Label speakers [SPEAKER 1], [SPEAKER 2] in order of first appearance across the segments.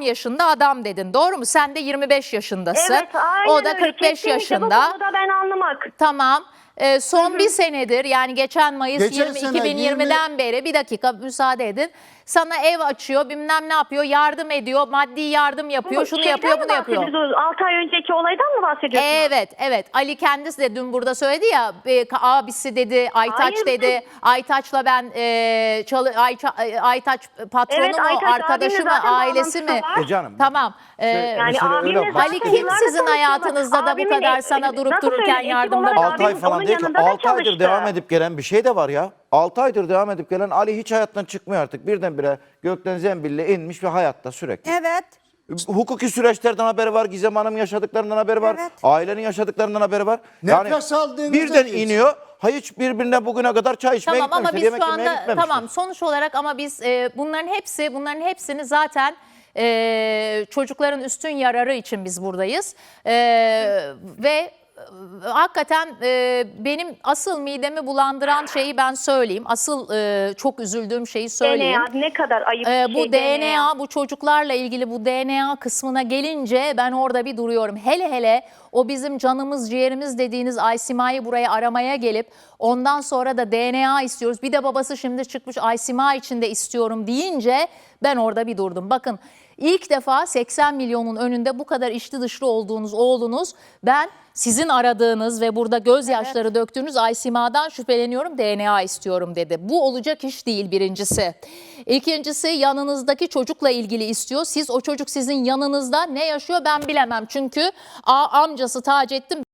[SPEAKER 1] yaşında adam dedin. Doğru mu? Sen de 25 yaşındasın.
[SPEAKER 2] Evet aynen
[SPEAKER 1] o da
[SPEAKER 2] öyle.
[SPEAKER 1] 45
[SPEAKER 2] Kesinlikle
[SPEAKER 1] yaşında.
[SPEAKER 2] Bu konuda ben anlamak.
[SPEAKER 1] Tamam. Ee, son bir senedir yani geçen Mayıs
[SPEAKER 3] Geçen
[SPEAKER 1] 20,
[SPEAKER 3] sene
[SPEAKER 1] 2020'den beri bir dakika müsaade edin. Sana ev açıyor bilmem ne yapıyor yardım ediyor maddi yardım yapıyor şunu
[SPEAKER 2] şeyden
[SPEAKER 1] yapıyor
[SPEAKER 2] mi
[SPEAKER 1] bunu yapıyor.
[SPEAKER 2] bahsediyorsunuz? 6 ay önceki olaydan mı bahsediyorsunuz?
[SPEAKER 1] Evet evet Ali kendisi de dün burada söyledi ya e, ka- abisi dedi Aytaç
[SPEAKER 2] Hayır,
[SPEAKER 1] dedi Aytaç'la ben e, çalı, Ayça- e, Aytaç patronu
[SPEAKER 2] Evet,
[SPEAKER 1] mu
[SPEAKER 2] Aytaç
[SPEAKER 1] arkadaşı mı
[SPEAKER 2] zaten
[SPEAKER 1] ailesi mi?
[SPEAKER 2] bağlantısı var.
[SPEAKER 3] E canım.
[SPEAKER 1] Tamam. e,
[SPEAKER 2] Yani
[SPEAKER 3] öyle
[SPEAKER 2] abimle
[SPEAKER 3] bak.
[SPEAKER 1] Ali
[SPEAKER 2] zaten
[SPEAKER 1] kim
[SPEAKER 2] yıllardır
[SPEAKER 1] sizin
[SPEAKER 2] tanışıyorlar.
[SPEAKER 1] hayatınızda da bu
[SPEAKER 2] Abimin
[SPEAKER 1] kadar sana durup
[SPEAKER 2] nasıl
[SPEAKER 1] dururken
[SPEAKER 2] söyleyeyim, ekip
[SPEAKER 1] yardımda
[SPEAKER 2] olarak
[SPEAKER 1] bulunuyor?
[SPEAKER 3] 6 ay
[SPEAKER 2] abim
[SPEAKER 3] falan
[SPEAKER 2] onun
[SPEAKER 3] değil ki
[SPEAKER 2] yanında da
[SPEAKER 3] 6 aydır
[SPEAKER 2] çalıştı.
[SPEAKER 3] devam edip gelen bir şey de var ya. 6 aydır devam edip gelen Ali hiç hayattan çıkmıyor artık. Birdenbire gökten zembille inmiş ve hayatta sürekli.
[SPEAKER 4] Evet.
[SPEAKER 3] Hukuki süreçlerden haberi var, Gizem Hanım yaşadıklarından haberi var,
[SPEAKER 4] Evet.
[SPEAKER 3] ailenin yaşadıklarından haberi var.
[SPEAKER 5] Nefes aldığınızda
[SPEAKER 3] birden
[SPEAKER 5] geçsin.
[SPEAKER 3] iniyor. Ha hiç birbirine bugüne kadar çay içmeye
[SPEAKER 1] Tamam ama
[SPEAKER 3] gitmemişler,
[SPEAKER 1] biz
[SPEAKER 3] yemek
[SPEAKER 1] şu
[SPEAKER 3] yemeye
[SPEAKER 1] anda
[SPEAKER 3] gitmemişler.
[SPEAKER 1] tamam sonuç olarak ama biz e, bunların hepsi bunların hepsini zaten e, çocukların üstün yararı için biz buradayız E, ve hakikaten e, benim asıl midemi bulandıran şeyi ben söyleyeyim asıl e, çok üzüldüğüm şeyi söyleyeyim.
[SPEAKER 2] DNA ne kadar ayıp bir
[SPEAKER 1] bu
[SPEAKER 2] şey
[SPEAKER 1] DNA, bu çocuklarla ilgili bu DNA kısmına gelince ben orada bir duruyorum. Hele hele o bizim canımız ciğerimiz dediğiniz Aysima'yı buraya aramaya gelip ondan sonra da DNA istiyoruz. Bir de babası şimdi çıkmış Aysima için de istiyorum deyince ben orada bir durdum. Bakın ilk defa 80 milyonun önünde bu kadar içli dışlı olduğunuz oğlunuz ben sizin aradığınız ve burada gözyaşları döktüğünüz Aysima'dan şüpheleniyorum DNA istiyorum dedi. Bu olacak iş değil birincisi. İkincisi yanınızdaki çocukla ilgili istiyor. Siz o çocuk sizin yanınızda ne yaşıyor ben bilemem. Çünkü a, amcası Taceddin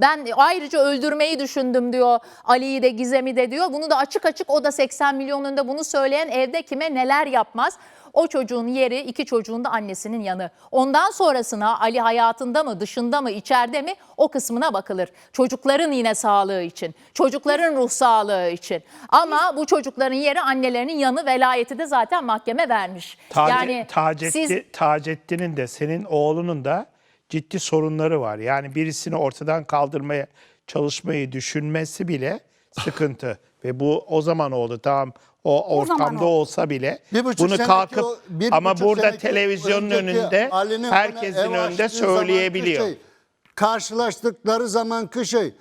[SPEAKER 1] Ben ayrıca öldürmeyi düşündüm diyor Ali'yi de Gizem'i de diyor. Bunu da açık açık o da 80 milyon önünde bunu söyleyen evde kime neler yapmaz. O çocuğun yeri iki çocuğun da annesinin yanı. Ondan sonrasına Ali hayatında mı dışında mı içeride mi o kısmına bakılır. Çocukların yine sağlığı için çocukların ruh sağlığı için. Ama bu çocukların yeri annelerinin yanı velayeti de zaten mahkeme vermiş.
[SPEAKER 6] Tace,
[SPEAKER 1] yani
[SPEAKER 6] Tacetti-
[SPEAKER 1] siz
[SPEAKER 6] Taceddin'in de senin oğlunun da ciddi sorunları var. Yani birisini ortadan kaldırmaya çalışmayı düşünmesi bile sıkıntı. Ve bu o zaman oldu tamam o ortamda
[SPEAKER 4] oldu.
[SPEAKER 6] olsa bile
[SPEAKER 5] Bir buçuk
[SPEAKER 6] bunu kalkıp
[SPEAKER 5] o- bir
[SPEAKER 6] ama
[SPEAKER 5] buçuk
[SPEAKER 6] burada televizyonun önünde herkesin önünde söyleyebiliyor.
[SPEAKER 5] Şey, karşılaştıkları zamanki şey.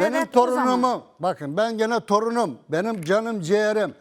[SPEAKER 5] Benim
[SPEAKER 4] Evet, o
[SPEAKER 5] torunumu,
[SPEAKER 4] zaman.
[SPEAKER 5] bakın ben gene torunum, benim canım ciğerim.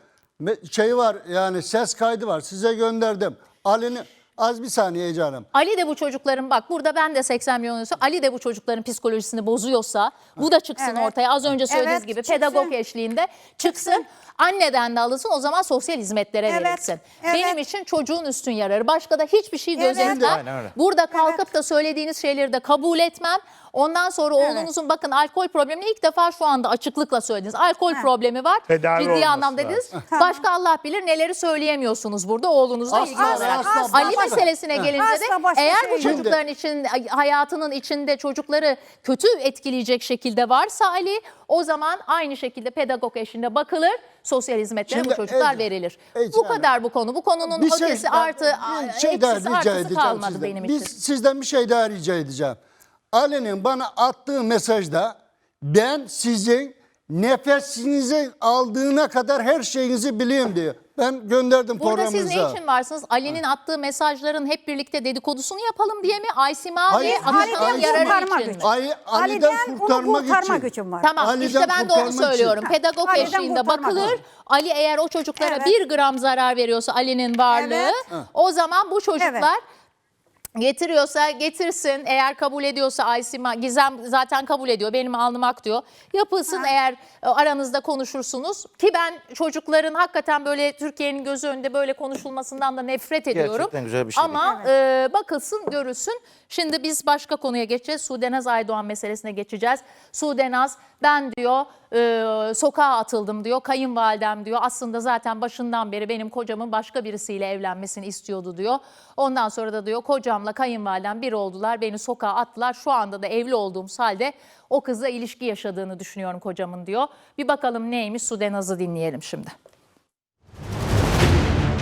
[SPEAKER 5] Şey var yani ses kaydı var size gönderdim. Ali'nin, az bir saniye canım.
[SPEAKER 1] Ali de bu çocukların bak burada ben de 80 milyon olsa Ali de bu çocukların psikolojisini bozuyorsa bu da çıksın
[SPEAKER 4] Evet.
[SPEAKER 1] ortaya. Az önce söylediğiniz
[SPEAKER 4] Evet,
[SPEAKER 1] gibi
[SPEAKER 4] çıksın.
[SPEAKER 1] pedagog eşliğinde çıksın. Anneden de alınsın o zaman sosyal hizmetlere
[SPEAKER 4] Evet,
[SPEAKER 1] verilsin.
[SPEAKER 4] evet.
[SPEAKER 1] Benim için çocuğun üstün yararı. Başka da hiçbir şey
[SPEAKER 4] Evet.
[SPEAKER 1] gözetmem.
[SPEAKER 3] Aynen öyle.
[SPEAKER 1] Burada kalkıp da söylediğiniz şeyleri de kabul etmem. Ondan sonra
[SPEAKER 4] Evet.
[SPEAKER 1] oğlunuzun bakın alkol problemini ilk defa şu anda açıklıkla söylediniz. Alkol
[SPEAKER 4] Ha.
[SPEAKER 1] problemi var.
[SPEAKER 6] Tedavi
[SPEAKER 1] Ciddi anlamda dediniz. Başka Allah bilir neleri söyleyemiyorsunuz burada oğlunuzla ilgili olarak.
[SPEAKER 5] asla,
[SPEAKER 1] Ali
[SPEAKER 5] asla.
[SPEAKER 1] meselesine gelince de
[SPEAKER 4] Asla başka
[SPEAKER 1] eğer
[SPEAKER 4] şey
[SPEAKER 1] bu çocukların için hayatının içinde çocukları kötü etkileyecek şekilde varsa Ali o zaman aynı şekilde pedagog eşliğinde bakılır. Sosyal hizmetlere bu çocuklar
[SPEAKER 5] Ece-
[SPEAKER 1] verilir.
[SPEAKER 5] Ece
[SPEAKER 1] bu
[SPEAKER 5] Hanım,
[SPEAKER 1] kadar bu konu. Bu konunun
[SPEAKER 5] Bir şey-
[SPEAKER 1] ötesi
[SPEAKER 5] ben-
[SPEAKER 1] artı
[SPEAKER 5] bir şey daha
[SPEAKER 1] eksisi
[SPEAKER 5] rica
[SPEAKER 1] artısı
[SPEAKER 5] edeceğim
[SPEAKER 1] kalmadı
[SPEAKER 5] sizden.
[SPEAKER 1] benim
[SPEAKER 5] Biz
[SPEAKER 1] için.
[SPEAKER 5] sizden bir şey daha rica edeceğim. Ali'nin bana attığı mesajda ben sizin nefesinizi aldığına kadar her şeyinizi bileyim diyor. Ben gönderdim
[SPEAKER 1] Burada siz ne için varsınız? Ali'nin attığı mesajların hep birlikte dedikodusunu yapalım diye mi?
[SPEAKER 5] Hayır,
[SPEAKER 1] Atakan'ın
[SPEAKER 5] hayır.
[SPEAKER 1] yararı
[SPEAKER 4] kurtarmak
[SPEAKER 1] için mi?
[SPEAKER 4] için.
[SPEAKER 5] Ali, Ali'den
[SPEAKER 4] Ali'den
[SPEAKER 5] kurtarmak,
[SPEAKER 4] kurtarmak
[SPEAKER 5] için.
[SPEAKER 4] için var.
[SPEAKER 1] Tamam
[SPEAKER 5] Ali'den
[SPEAKER 1] işte ben de onu
[SPEAKER 5] için.
[SPEAKER 1] söylüyorum.
[SPEAKER 4] Ha,
[SPEAKER 1] Pedagog
[SPEAKER 4] Ali'den
[SPEAKER 1] eşliğinde bakılır.
[SPEAKER 4] için.
[SPEAKER 1] Ali eğer o çocuklara
[SPEAKER 4] Evet.
[SPEAKER 1] bir gram zarar veriyorsa Ali'nin varlığı
[SPEAKER 4] Evet.
[SPEAKER 1] o zaman bu çocuklar
[SPEAKER 4] Evet.
[SPEAKER 1] Getiriyorsa getirsin. Eğer kabul ediyorsa Aysima, Gizem zaten kabul ediyor. Benim alnım ak diyor. Yapılsın eğer e, aranızda konuşursunuz. Ki ben çocukların hakikaten böyle Türkiye'nin gözü önünde böyle konuşulmasından da nefret ediyorum.
[SPEAKER 3] Gerçekten güzel bir şey.
[SPEAKER 1] Ama e, bakılsın görülsün. Şimdi biz başka konuya geçeceğiz. Sudenaz Aydoğan meselesine geçeceğiz. Sudenaz ben diyor e, sokağa atıldım diyor. Kayınvalidem diyor aslında zaten başından beri benim kocamın başka birisiyle evlenmesini istiyordu diyor. Ondan sonra da diyor kocamla kayınvalidem bir oldular. Beni sokağa attılar. Şu anda da evli olduğum halde o kızla ilişki yaşadığını düşünüyorum kocamın diyor. Bir bakalım neymiş Sudenaz'ı dinleyelim şimdi.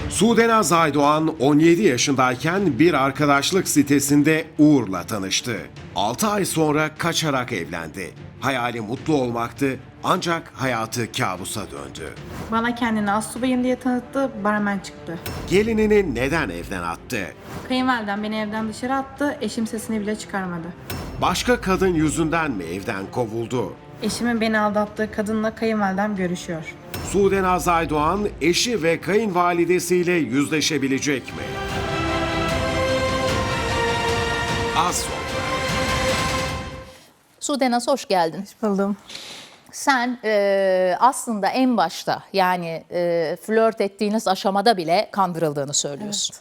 [SPEAKER 7] Sudenaz Aydoğan 17 yaşındayken bir arkadaşlık sitesinde Uğur'la tanıştı. 6 ay sonra kaçarak evlendi. Hayali mutlu olmaktı Ancak hayatı kabusa döndü.
[SPEAKER 4] Bana kendini astsubayım diye tanıttı, barmen çıktı.
[SPEAKER 7] Gelinini neden evden attı?
[SPEAKER 4] Kayınvalidem beni evden dışarı attı, eşim sesini bile çıkarmadı.
[SPEAKER 7] Başka kadın yüzünden mi evden kovuldu?
[SPEAKER 4] Eşimin beni aldattığı kadınla kayınvalidem görüşüyor.
[SPEAKER 7] Sude Naz Aydoğan eşi ve kayınvalidesiyle yüzleşebilecek mi? Az sonra.
[SPEAKER 1] Sudenaz hoş geldin.
[SPEAKER 4] Buldum.
[SPEAKER 1] Sen e, aslında en başta yani e, flört ettiğiniz aşamada bile kandırıldığını söylüyorsun.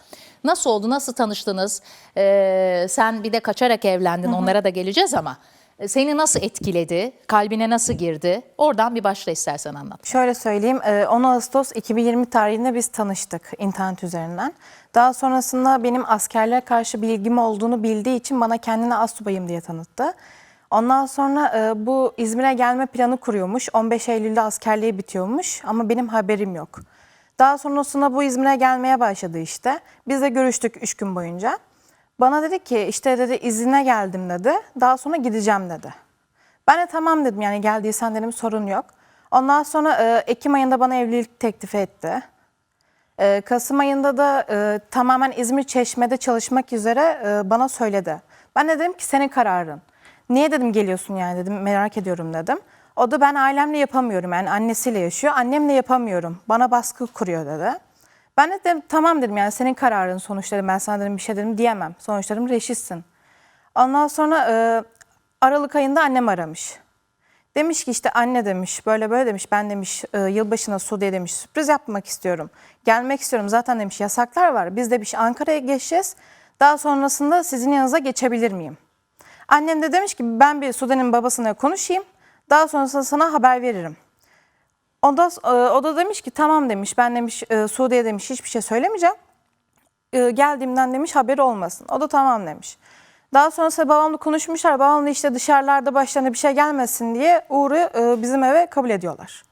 [SPEAKER 1] Nasıl oldu? Nasıl tanıştınız? E, sen bir de kaçarak evlendin. Onlara da geleceğiz ama seni nasıl etkiledi? Kalbine nasıl girdi? Oradan bir başla istersen anlat.
[SPEAKER 8] Şöyle söyleyeyim, e, 10 Ağustos 2020 tarihinde biz tanıştık internet üzerinden. Daha sonrasında benim askerliğe karşı bir ilgim olduğunu bildiği için bana kendini astsubayım diye tanıttı. Ondan sonra e, bu İzmir'e gelme planı kuruyormuş. 15 Eylül'de askerliği bitiyormuş ama benim haberim yok. Daha sonrasında bu İzmir'e gelmeye başladı işte. Biz de görüştük 3 gün boyunca. Bana dedi ki işte dedi izine geldim dedi. Daha sonra gideceğim dedi. Ben de tamam dedim yani geldiysen dedim sorun yok. Ondan sonra e, Ekim ayında bana evlilik teklifi etti. E, Kasım ayında da e, tamamen İzmir Çeşme'de çalışmak üzere e, bana söyledi. Ben de dedim ki senin kararın. Niye dedim geliyorsun yani dedim merak ediyorum dedim. O da ben ailemle yapamıyorum yani annesiyle yaşıyor. Annemle yapamıyorum. Bana baskı kuruyor dedi. Ben de dedim tamam dedim yani senin kararın sonuçta dedim. Ben sana dedim bir şey dedim diyemem. Sonuçta dedim reşitsin. Ondan sonra e, Aralık ayında annem aramış. Demiş ki işte anne demiş böyle böyle demiş ben demiş e, yılbaşına Suudi'ye demiş sürpriz yapmak istiyorum. Gelmek istiyorum zaten demiş yasaklar var. Biz de bir şey Ankara'ya geçeceğiz. Daha sonrasında sizin yanınıza geçebilir miyim? Annem de demiş ki ben bir Sude'nin babasına konuşayım. Daha sonrasında sana haber veririm. O da, e, o da demiş ki tamam demiş ben demiş e, Suudi'ye demiş hiçbir şey söylemeyeceğim. E, geldiğimden demiş haberi olmasın. O da tamam demiş. Daha sonrasında babamla konuşmuşlar. Babam da işte dışarılarda başlarına bir şey gelmesin diye Uğur'u bizim eve kabul ediyorlar.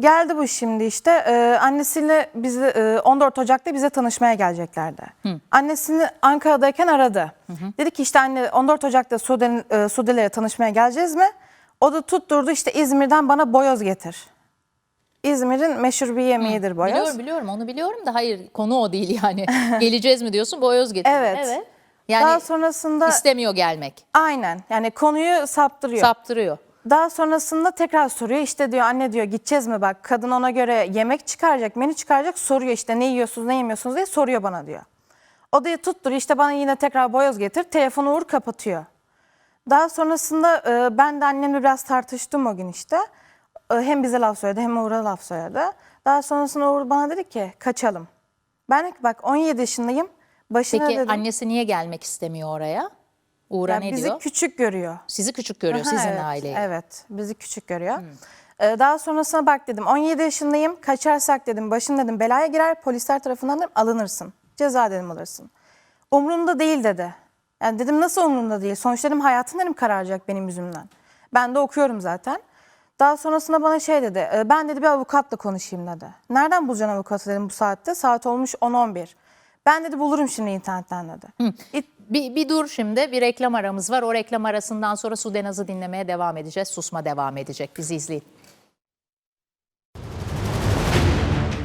[SPEAKER 8] Geldi bu şimdi işte e, annesiyle bizi e, 14 Ocak'ta bize tanışmaya geleceklerdi. Annesini Ankara'dayken aradı. Dedi ki işte anne 14 Ocak'ta Sude'nin e, Sude'lere tanışmaya geleceğiz mi? O da tutturdu işte İzmir'den bana boyoz getir. İzmir'in meşhur bir yemeğidir boyoz.
[SPEAKER 1] Biliyorum biliyorum onu biliyorum da hayır konu o değil yani. Geleceğiz mi diyorsun boyoz getir.
[SPEAKER 8] Evet.
[SPEAKER 1] Yani
[SPEAKER 8] Daha sonrasında
[SPEAKER 1] istemiyor gelmek.
[SPEAKER 8] aynen yani konuyu saptırıyor.
[SPEAKER 1] Saptırıyor.
[SPEAKER 8] Daha sonrasında tekrar soruyor işte diyor anne diyor gideceğiz mi bak kadın ona göre yemek çıkaracak menü çıkaracak soruyor işte ne yiyorsunuz ne yemiyorsunuz diye soruyor bana diyor. O da tutturuyor işte bana yine tekrar boyoz getir telefonu Uğur kapatıyor. Daha sonrasında e, ben de annemle biraz tartıştım o gün işte. Hem bize laf söyledi hem Uğur'a laf söyledi. Daha sonrasında Uğur bana dedi ki kaçalım. Ben dedim ki bak 17 yaşındayım. Başına
[SPEAKER 1] Peki
[SPEAKER 8] dedim.
[SPEAKER 1] annesi niye gelmek istemiyor oraya? Uğur'a ne
[SPEAKER 8] bizi
[SPEAKER 1] diyor?
[SPEAKER 8] küçük görüyor.
[SPEAKER 1] Sizi küçük görüyor
[SPEAKER 8] Aha,
[SPEAKER 1] sizin
[SPEAKER 8] evet,
[SPEAKER 1] aileyi.
[SPEAKER 8] Evet, bizi küçük görüyor. Ee, daha sonrasına bak dedim 17 yaşındayım kaçarsak dedim başın dedim belaya girer polisler tarafından dedim alınırsın. Ceza dedim alırsın. Umrumda değil dedi. Yani dedim nasıl umrumda değil? Sonuçta dedim hayatın dedim kararacak benim yüzümden. Ben de okuyorum zaten. Daha sonrasında bana şey dedi. "E, Ben dedi bir avukatla konuşayım dedi. Nereden bulacaksın avukatı dedim bu saatte. Saat olmuş 10-11. Ben dedi bulurum şimdi internetten dedi. İt-
[SPEAKER 1] Bir, bir dur şimdi bir reklam aramız var. O reklam arasından sonra Sudenaz'ı dinlemeye devam edeceğiz. Susma devam edecek. Bizi izleyin.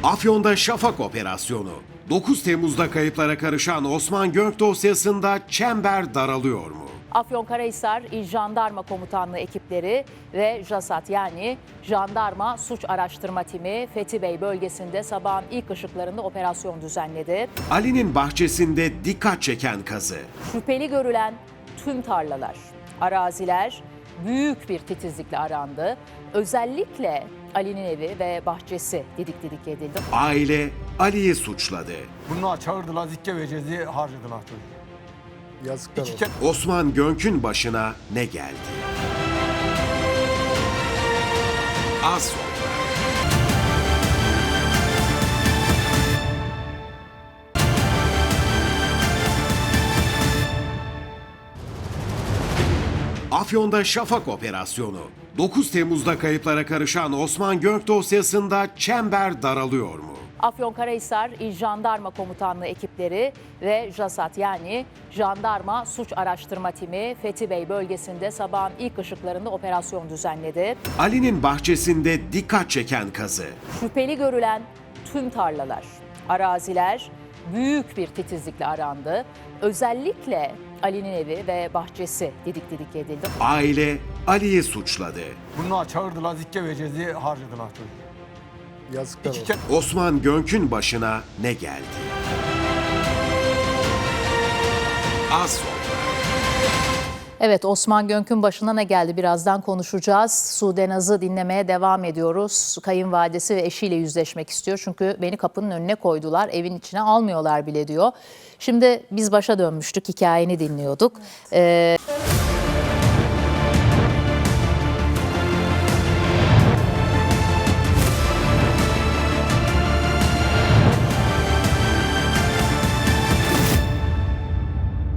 [SPEAKER 7] Afyon'da Şafak Operasyonu. 9 Temmuz'da kayıplara karışan Osman Gök dosyasında çember daralıyor mu?
[SPEAKER 1] Afyonkarahisar İl Jandarma Komutanlığı ekipleri ve JASAT yani Jandarma Suç Araştırma Timi Fethi Bey bölgesinde sabahın ilk ışıklarında operasyon düzenledi.
[SPEAKER 7] Ali'nin bahçesinde dikkat çeken kazı.
[SPEAKER 1] Şüpheli görülen tüm tarlalar, araziler büyük bir titizlikle arandı. Özellikle Ali'nin evi ve bahçesi didik didik edildi.
[SPEAKER 7] Aile Ali'yi suçladı.
[SPEAKER 9] Bunlar çağırdılar, zikke vereceğiz diye harcadılar çocuğu.
[SPEAKER 5] Yazıklar olsun.
[SPEAKER 7] Osman Gönk'ün başına ne geldi? Az sonra. Afyon'da Şafak Operasyonu. 9 Temmuz'da kayıplara karışan Osman Gök dosyasında çember daralıyor mu?
[SPEAKER 1] Afyonkarahisar İl Jandarma Komutanlığı ekipleri ve JASAT yani Jandarma Suç Araştırma Timi Fethi Bey bölgesinde sabahın ilk ışıklarında operasyon düzenledi.
[SPEAKER 7] Ali'nin bahçesinde dikkat çeken kazı.
[SPEAKER 1] Şüpheli görülen tüm tarlalar, araziler büyük bir titizlikle arandı. Özellikle Ali'nin evi ve bahçesi didik didik edildi.
[SPEAKER 7] Aile Ali'yi suçladı.
[SPEAKER 9] Bunlar çağırdılar zikke vereceğiz harcadılar çocuğu.
[SPEAKER 5] Yazıklar
[SPEAKER 9] İki
[SPEAKER 5] olsun.
[SPEAKER 7] Osman Gönk'ün başına ne geldi? Az sonra.
[SPEAKER 1] Evet Osman Gönk'ün başına ne geldi birazdan konuşacağız. Sude Naz'ı dinlemeye devam ediyoruz. Kayınvalidesi ve eşiyle yüzleşmek istiyor. Çünkü beni kapının önüne koydular. Evin içine almıyorlar bile diyor. Şimdi biz başa dönmüştük. Hikayeni dinliyorduk. Ee,